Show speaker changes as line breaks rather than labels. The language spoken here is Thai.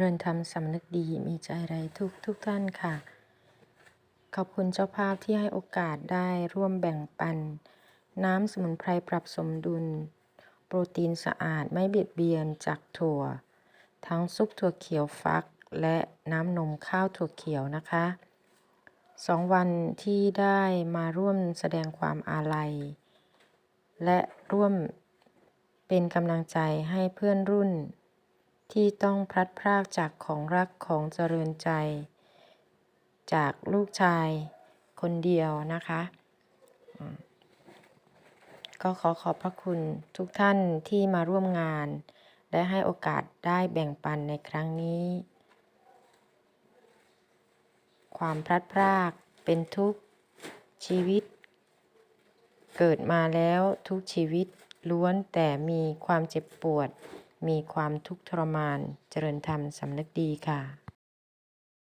ริญธรรมสำนึกดีมีใจไรทุกทุกท่านค่ะ ขอบคุณเจ้าภาพที่ให้โอกาสได้ร่วมแบ่งปัน น้ำสมุนไพรปรับสมดุล โปรตีนสะอาดไม่เบียดเบียนจากถั่ว ทั้งซุปถั่วเขียวฟัก และน้ำนมข้าวถั่วเขียวนะคะสองวันที่ได้มาร่วมแสดงความอาลัย และร่วมเป็นกำลังใจให้เพื่อนรุ่น ที่ต้องพลัดพรากจากของรักของเจริญใจ จากลูกชายคนเดียวนะคะ ก็ขอขอบพระคุณทุกท่านที่มาร่วมงาน และให้โอกาสได้แบ่งปันในครั้งนี้ ความพลัดพรากเป็นทุกชีวิต เกิดมาแล้วทุกชีวิตล้วนแต่มีความเจ็บปวด มีความทุกข์ทรมาน เจริญธรรมสำนึกดีค่ะ